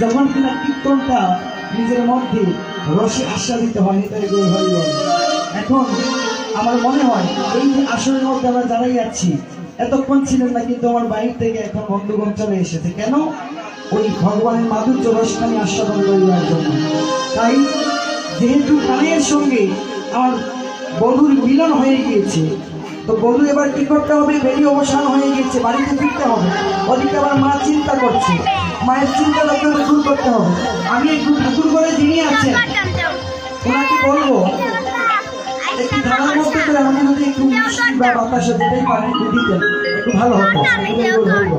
যখন কিনা কীর্তনটা নিজের মধ্যে রসে আস্বাদিত হয় তাই গৌর এখন আমার মনে হয় এই যে আসরের মধ্যে আমরা দাঁড়াই আছি, এতক্ষণ ছিলেন না কিন্তু আমার বাইর থেকে এখন বন্ধুগণ চলে এসেছে। কেন? ওই ভগবানের মাধুর্য রসখানি আস্বাদন করিবার জন্য। তাই যেহেতু কানের সঙ্গে আমার বধুর মিলন হয়ে গিয়েছে, তো বধু এবার কি করতে হবে বেরিয়ে অবসান হয়ে গিয়েছে, বাড়িতে ফিরতে হবে। ওদিকে আবার মা চিন্তা করছে মায়ের চিন্তাটা একটু দূর করতে হবে আমি একটু ঠাকুর করে যিনি আছেন, ওনাকে বলব আমাকে যদি একটু বা বাতাসে যেতেই পারেন দিতেন, একটু ভালো হতো এটাই বলব।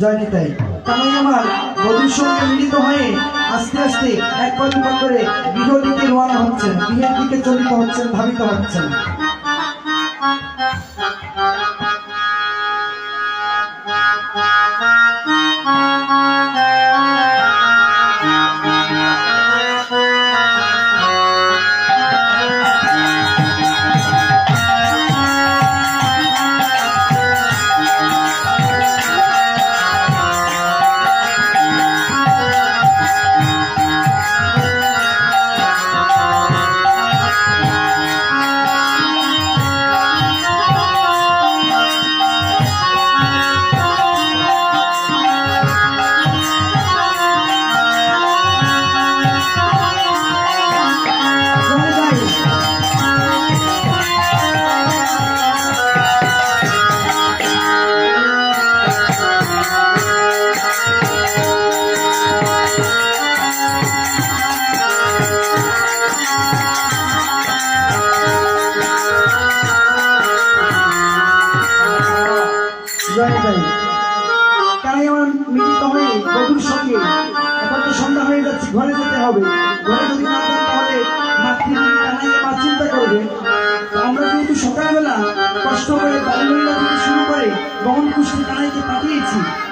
জয় নিতাই তাই আমার সঙ্গে মিলিত হয়ে আস্তে আস্তে এক পা করে গৃহ রওনা হচ্ছেন। গৃহের দিকে চলিত হচ্ছেন ধাবিত হচ্ছেন।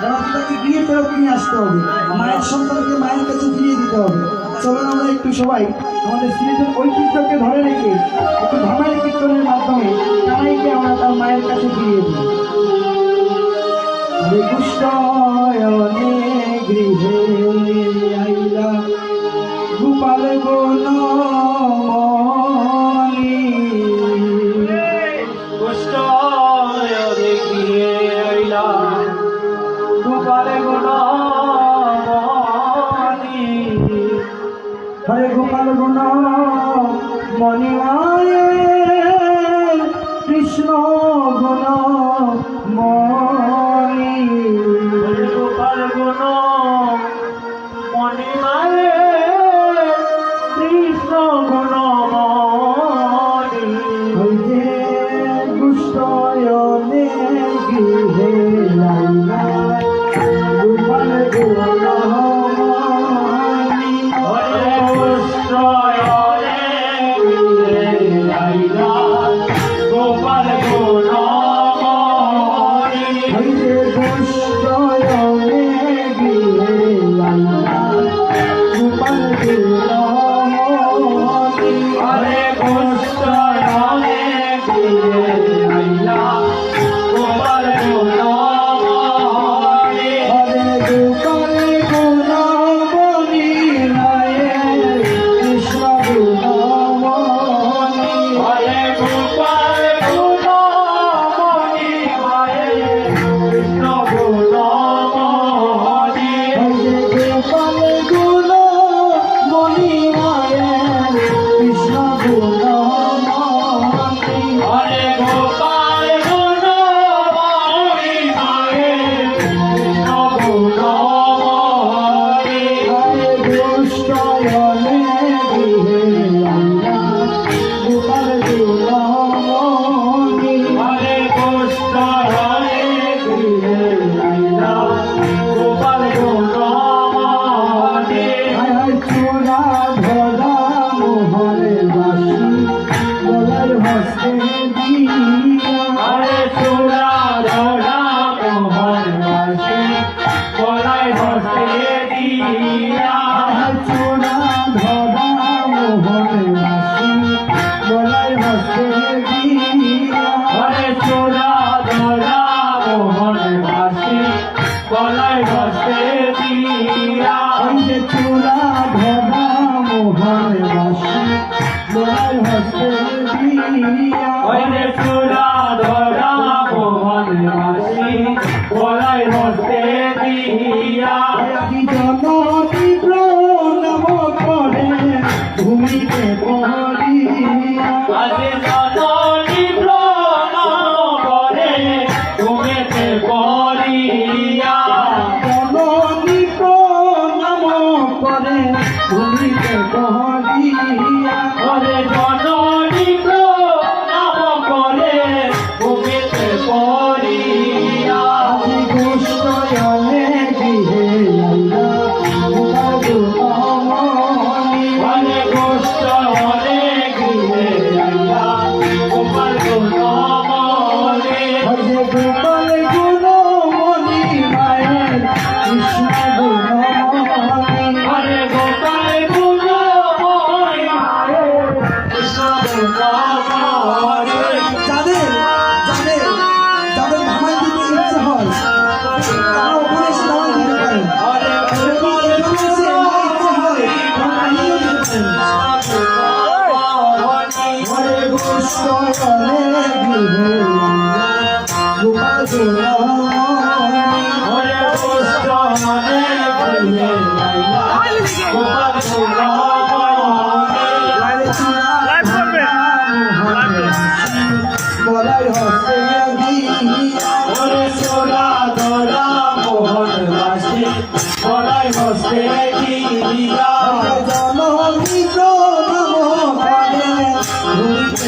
যারা তাকে গিয়ে ফেরত নিয়ে আসতে হবে, মায়ের সন্তানকে মায়ের কাছে ফিরিয়ে দিতে হবে। চলুন আমরা একটু সবাই আমাদের সিলেটের ঐতিহ্যকে ধরে রেখে, একটু ধামাই কীর্তনের মাধ্যমে কানাইকে আমরা তার মায়ের কাছে ফিরিয়ে দিই। গৃহে আইলা গোপাল গোলা হরে গোপাল গুণ মণিমায় কৃষ্ণ গুণ মন राधा ধরা ভগবান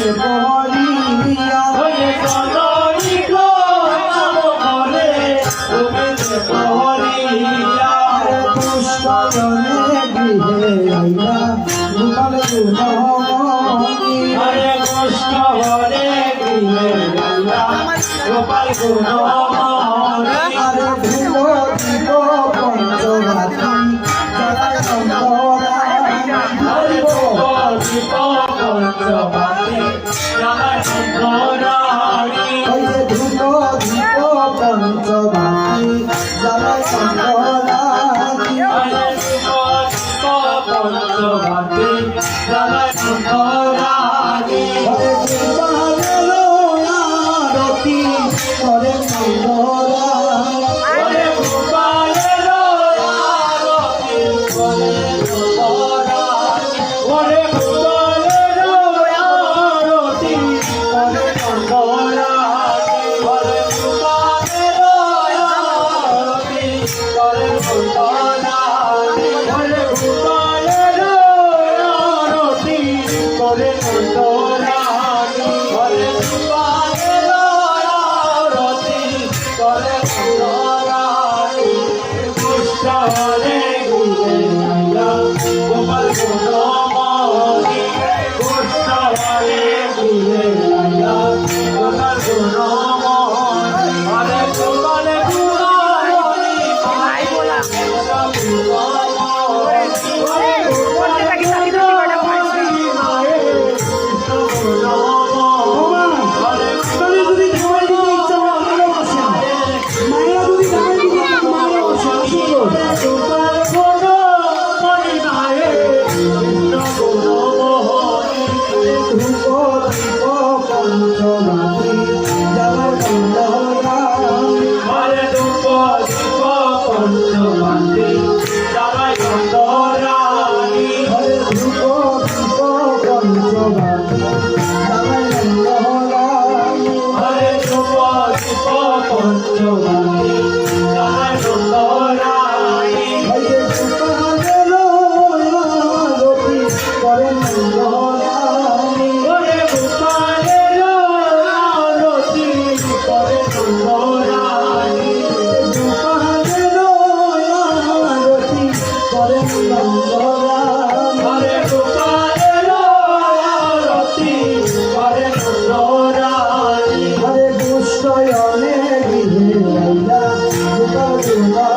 your. হরে গোপাল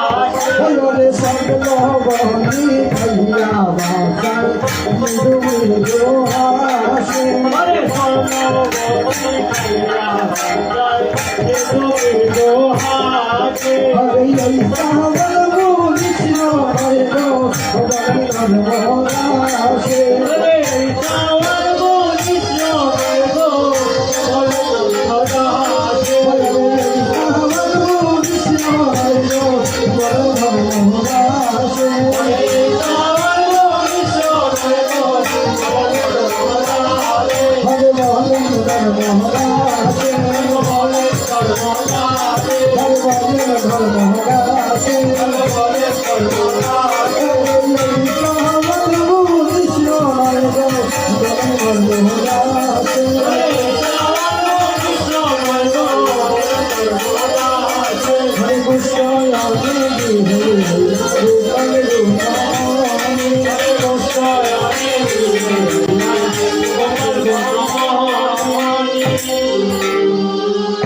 বলরে সব লবণী ভাইয়া বাসার মৃদুর জোহাসে বলরে সব লবণী ভাইয়া বাসার মৃদুর জোহাসে হরে ইসলাম minha mão.